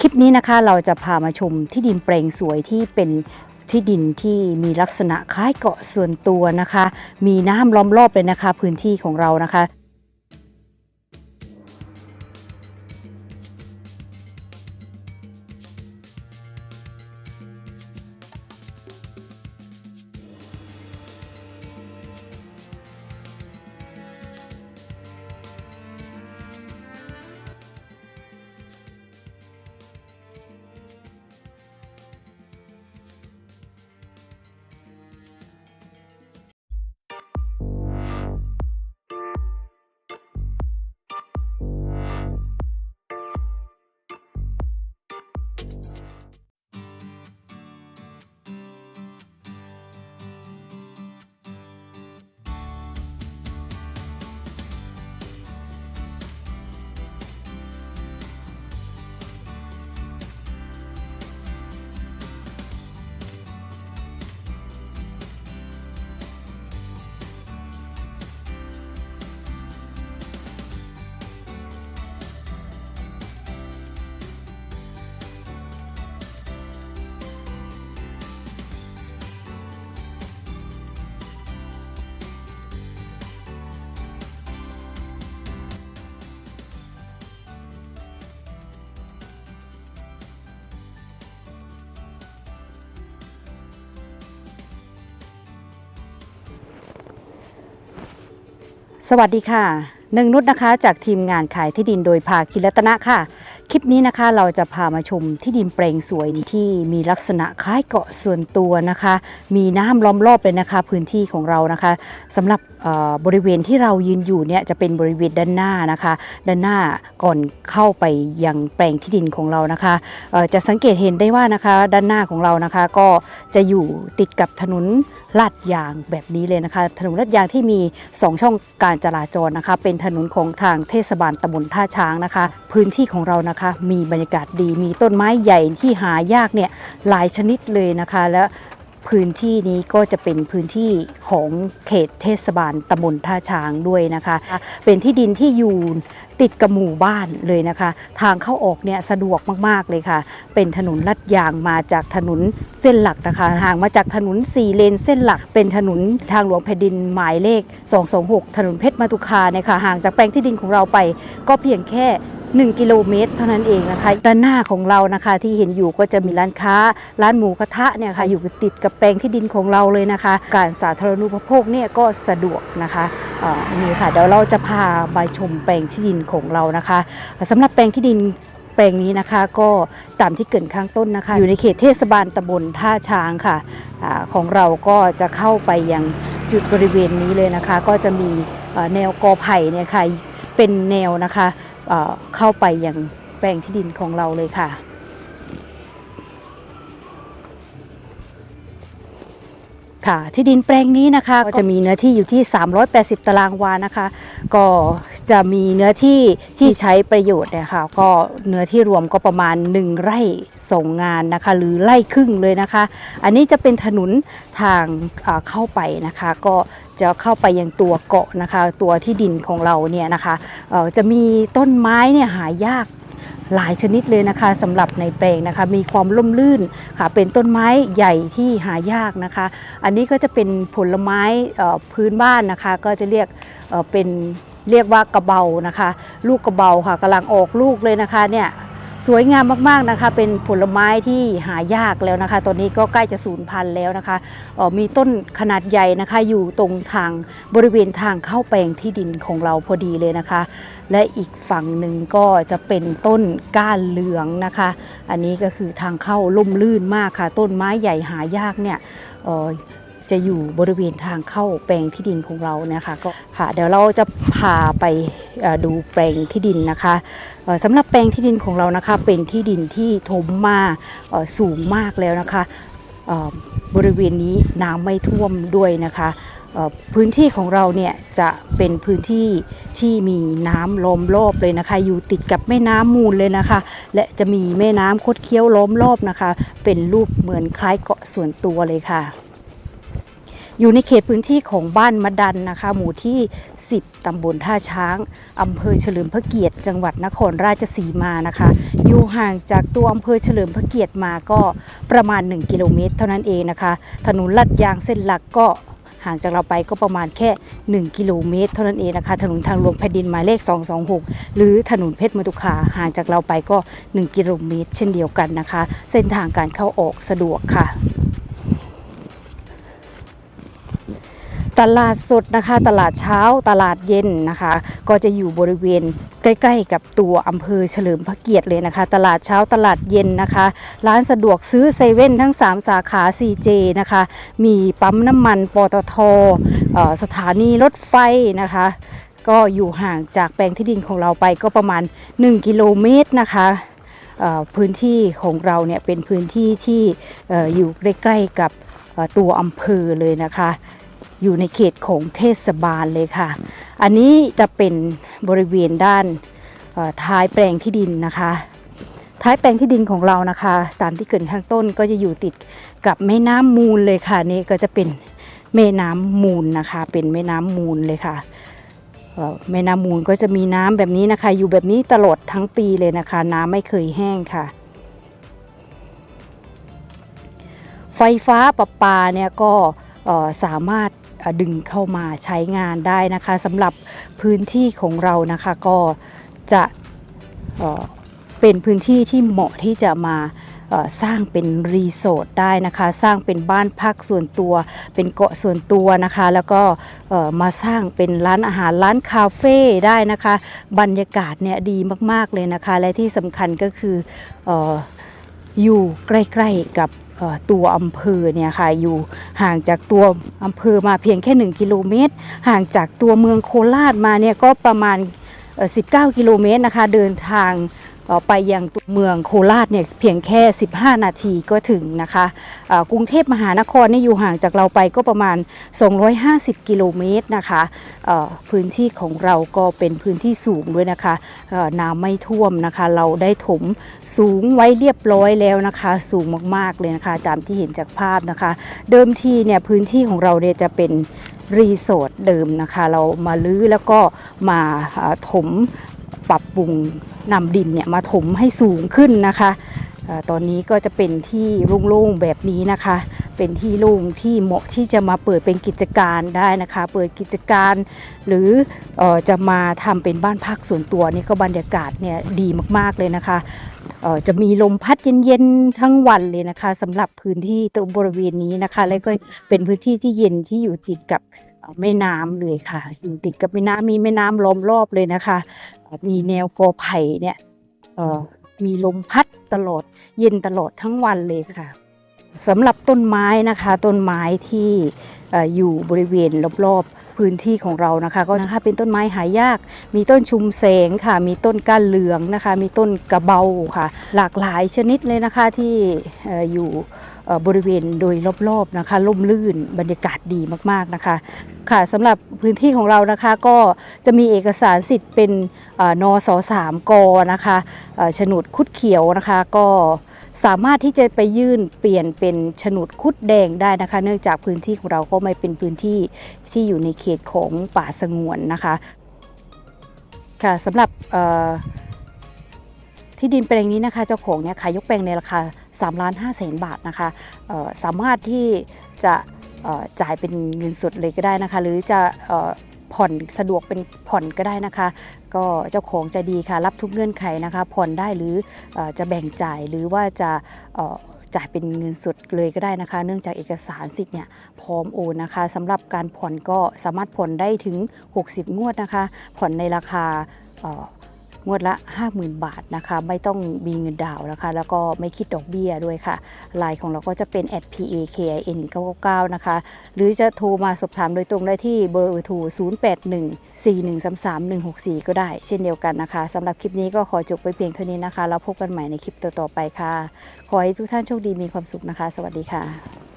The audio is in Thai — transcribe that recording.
คลิปนี้นะคะเราจะพามาชมที่ดินแปลงสวยที่เป็นที่ดินที่มีลักษณะคล้ายเกาะส่วนตัวนะคะ มีน้ำล้อมรอบเลยนะคะ พื้นที่ของเรานะคะ สวัสดีค่ะหนึ่งนุชนะคะ จากทีมงานขายที่ดินโดยภาคิรัตนะค่ะ คลิปนี้นะคะเราจะพามาชมที่ดินแปลงสวยที่มีลักษณะคล้ายเกาะส่วนตัวนะคะ มีน้ำล้อมรอบเลยนะคะ พื้นที่ของเรานะคะสำหรับบริเวณที่เรายืนอยู่เนี่ยจะเป็นบริเวณด้านหน้านะคะ ด้านหน้าก่อนเข้าไปยังแปลงที่ดินของเรานะคะจะสังเกตเห็นได้ว่านะคะ ด้านหน้าของเรานะคะ ก็จะอยู่ติดกับถนน ลาดยางแบบนี้เลยนะคะ ถนนลาดยางที่มี 2 ช่องการจราจรนะคะ เป็นถนนของทางเทศบาลตำบลท่าช้างนะคะ พื้นที่ของเรานะคะ มีบรรยากาศดี มีต้นไม้ใหญ่ที่หายากเนี่ยหลายชนิดเลยนะคะ และพื้นที่นี้ก็จะเป็นพื้นที่ของเขตเทศบาลตำบลท่าช้างด้วยนะคะ เป็นที่ดินที่อยู่ติดกับหมู่บ้านเลยนะคะ ทางเข้าออกเนี่ยสะดวกมากๆเลยค่ะ เป็นถนนลัดยางมาจากถนนเส้นหลักนะคะ ห่างมาจากถนน4เลนเส้นหลัก เป็นถนนทางหลวงแผ่นดินหมายเลข 226 ถนนเพชรมาตุคาเนี่ยค่ะห่างจากแปลงที่ดินของเราไป ก็เพียงแค่1กิโลเมตรเท่านั้นเองนะคะด้านหน้าของเรานะคะที่เห็นอยู่ก็จะมีร้านค้า ร้านหมูกระทะเนี่ยค่ะอยู่ติดกับแปลงที่ดินของเราเลยนะคะ การสาธารณูปโภคเนี่ยก็สะดวกนะคะนี่ค่ะเดี๋ยวเราจะพาไปชมแปลงที่ดินของเรานะคะสำหรับแปลงที่ดินแปลงนี้นะคะก็ตามที่เกินข้างต้นนะคะ อยู่ในเขตเทศบาลตำบลท่าช้างค่ะอของเราก็จะเข้าไปยังจุดบริเวณนี้เลยนะคะ ก็จะมีแนวกอไผ่เนี่ยค่ะเป็นแนวนะคะเอ่อเข้าไปยังแปลงที่ดินของเราเลยค่ะ ค่ะ ที่ดินแปลงนี้นะคะก็จะมีเนื้อที่อยู่ที่ 380 ตารางวานะคะ ก็จะมีเนื้อที่ที่ใช้ประโยชน์เนี่ยค่ะก็เนื้อที่รวมก็ประมาณ 1 ไร่ส่งงานนะคะ หรือไร่ครึ่งเลยนะคะ อันนี้จะเป็นถนนทางเอ่อเข้าไปนะคะ ก็จะเข้าไปยังตัวเกาะนะคะ ตัวที่ดินของเราเนี่ยนะคะเอ่อจะมีต้นไม้เนี่ยหายาก หลายชนิดเลยนะคะสำหรับในแปลงนะคะ มีความล่มลื่นค่ะ เป็นต้นไม้ใหญ่ที่หายากนะคะ อันนี้ก็จะเป็นผลไม้พื้นบ้านนะคะ ก็จะเรียกเเป็นเรียกว่ากระเบานะคะ ลูกกระเบาค่ะกำลังออกลูกเลยนะคะเนี่ย สวยงามมากๆนะคะ เป็นผลไม้ที่หายากแล้วนะคะ ตอนนี้ก็ใกล้จะสูญพันธุ์แล้วนะคะออมีต้นขนาดใหญ่นะคะ อยู่ตรงทางบริเวณทางเข้าแปลงที่ดินของเราพอดีเลยนะคะ และอีกฝั่งหนึ่งก็จะเป็นต้นก้านเหลืองนะคะ อันนี้ก็คือทางเข้าล่มลื่นมากค่ะ ต้นไม้ใหญ่หายากเนี่ยออจะอยู่บริเวณทางเข้าแปลงที่ดินของเรานี่ยค่ะก็ค่ะเดี๋ยวเราจะพาไปดูแปลงที่ดินนะคะ สำหรับแปลงที่ดินของเรานะคะเป็นที่ดินที่ถมมาสูงมากแล้วนะคะบริเวณนี้น้ำไม่ท่วมด้วยนะคะพื้นที่ของเราเนี่ยจะเป็นพื้นที่ที่มีน้ำล้อมรอบเลยนะคะ อยู่ติดกับแม่น้ำมูลเลยนะคะ และจะมีแม่น้ำคดเคี้ยวล้อมรอบนะคะ เป็นรูปเหมือนคล้ายเกาะส่วนตัวเลยค่ะ อยู่ในเขตพื้นที่ของบ้านมะดันนะคะ หมู่ที่ 10 ตำบลท่าช้าง อำเภอเฉลิมพระเกียรติ จังหวัดนครราชสีมานะคะ อยู่ห่างจากตัวอำเภอเฉลิมพระเกียรติมาก็ประมาณ 1 กิโลเมตร เท่านั้นเองนะคะ ถนนลัดยางเส้นหลักก็ห่างจากเราไปก็ประมาณแค่ 1 กิโลเมตร เท่านั้นเองนะคะ ถนนทางหลวงแผ่นดินหมายเลข 226 หรือถนนเพชรมตุคาห่างจากเราไปก็ 1 กิโลเมตร เช่นเดียวกันนะคะ เส้นทางการเข้าออกสะดวกค่ะ ตลาดสดนะคะ ตลาดเช้าตลาดเย็นนะคะ ก็จะอยู่บริเวณใกล้ๆ กับตัวอำเภอเฉลิมพระเกียรติเลยนะคะ ตลาดเช้าตลาดเย็นนะคะ ร้านสะดวกซื้อเซเว่นทั้ง 3 สาขา CJ นะคะ มีปั๊มน้ำมันปตทอ่อสถานีรถไฟนะคะ ก็อยู่ห่างจากแปลงที่ดินของเราไปก็ประมาณ 1 กิโลเมตรนะคะอ่อพื้นที่ของเราเนี่ยเป็นพื้นที่ที่อ่ออยู่ใกล้ๆกับตัวอำเภอเลยนะคะ อยู่ในเขตของเทศบาลเลยค่ะ อันนี้จะเป็นบริเวณด้านท้ายแปลงที่ดินนะคะ ท้ายแปลงที่ดินของเรานะคะ ตามที่เกรินข้างต้นก็จะอยู่ติดกับแม่น้ำมูลเลยค่ะนี่ก็จะเป็นแม่น้ำมูลนะคะ เป็นแม่น้ำมูลเลยค่ะแม่น้ำมูลก็จะมีน้ำแบบนี้นะคะ อยู่แบบนี้ตลอดทั้งปีเลยนะคะ น้ำไม่เคยแห้งค่ะ ไฟฟ้าประปาเนี่ยก็สามารถ ดึงเข้ามาใช้งานได้นะคะสำหรับพื้นที่ของเรานะคะก็จะเเป็นพื้นที่ที่เหมาะที่จะมาสร้างเป็นรีสอร์ทได้นะคะ สร้างเป็นบ้านพักส่วนตัว เป็นเกาะส่วนตัวนะคะ แล้วก็มาสร้างเป็นร้านอาหารร้านคาเฟ่ได้นะคะ บรรยากาศเนี่ยดีมากๆเลยนะคะ และที่สำคัญก็คืออออยู่ใกล้ๆกับ ตัวอำเภอเนี่ยค่ะอยู่ห่างจากตัวอำเภอมาเพียงแค่ 1 กิโลเมตร ห่างจากตัวเมืองโคราชมาเนี่ยก็ประมาณ 19 กิโลเมตรนะคะ เดินทาง เอ่อไปยังตัวเมืองโคราชเนี่ยเพียงแค่ 15 นาทีก็ถึงนะคะเอ่อกรุงเทพมหานครนี่อยู่ห่างจากเราไปก็ประมาณ 250 กิโลเมตรนะคะพื้นที่ของเราก็เป็นพื้นที่สูงด้วยนะคะน้ำไม่ท่วมนะคะ เราได้ถมสูงไว้เรียบร้อยแล้วนะคะ สูงมากๆเลยนะคะตามที่เห็นจากภาพนะคะ เดิมทีเนี่ยพื้นที่ของเราเนี่ยจะเป็นรีสอร์ทเดิมนะคะ เรามาลื้อแล้วก็มาถม ปรับปรุงนำดินเนี่ยมาถมให้สูงขึ้นนะคะตอนนี้ก็จะเป็นที่โล่งๆแบบนี้นะคะ เป็นที่โล่งที่เหมาะที่จะมาเปิดเป็นกิจการได้นะคะ เปิดกิจการ หรือออจะมาทำเป็นบ้านพักส่วนตัวนี่ก็บรรยากาศเนี่ยดีมากๆเลยนะคะจะมีลมพัดเย็นๆทั้งวันเลยนะคะสำหรับพื้นที่ตรงบริเวณนี้นะคะ แล้วก็เป็นพื้นที่ที่เย็นที่อยู่ติดกับแม่น้ำเลยค่ะอยู่ติดกับแม่น้ำมีแม่น้ำล้อมรอบเลยนะคะ มีแนวกอไผ่เนี่ยมีลมพัดตลอดเย็นตลอดทั้งวันเลยค่ะสำหรับต้นไม้นะคะต้นไม้ที่ออยู่บริเวณรอบๆพื้นที่ของเรานะคะก็นะคะเป็นต้นไม้หายาก มีต้นชุมแสงค่ะ มีต้นก้านเหลืองนะคะ มีต้นกระเบาค่ะ หลากหลายชนิดเลยนะคะที่อออยู่ บริเวณโดยรอบๆนะคะล่มลื่นบรรยากาศดีมากๆนะคะ ค่ะสำหรับพื้นที่ของเรานะคะก็จะมีเอกสารสิทธิ์เป็นนสสามกนะคะโฉนดคุดเขียวนะคะ ก็สามารถที่จะไปยื่นเปลี่ยนเป็นโฉนดคุดแดงได้นะคะ เนื่องจากพื้นที่ของเราก็ไม่เป็นพื้นที่ที่อยู่ในเขตของป่าสงวนนะคะค่ะสำหรับที่ดินแปลงนี้นะคะ เจ้าของเนี่ยขายยกแปลงในราคา 3ล้าน5แสนบาทนะคะสามารถที่จะจ่ายเป็นเงินสดเลยก็ได้นะคะ หรือจะผ่อนสะดวกเป็นผ่อนก็ได้นะคะ ก็เจ้าของจะดีค่ะ รับทุกเงื่อนไขนะคะ ผ่อนได้หรือจะแบ่งจ่ายหรือว่าจะจ่ายเป็นเงินสดเลยก็ได้นะคะ เนื่องจากเอกสารสิทธิ์เนี่ยพร้อมโอนนะคะสำหรับการผ่อนก็สามารถผ่อนได้ถึง 60 งวดนะคะ ผ่อนในราคา งวดละ 50,000 บาทนะคะ ไม่ต้องมีเงินดาวนะคะ แล้วก็ไม่คิดดอกเบี้ยด้วยค่ะไลน์ของเราก็จะเป็น @pakin 999นะคะ หรือจะโทรมาสอบถามโดยตรงได้ที่เบอร์โทร0814133164 ก็ได้ เช่นเดียวกันนะคะสำหรับคลิปนี้ก็ขอจบไปเพียงเท่านี้นะคะ แล้วพบกันใหม่ในคลิปต่อๆไปค่ะ ขอให้ทุกท่านโชคดีมีความสุขนะคะ สวัสดีค่ะ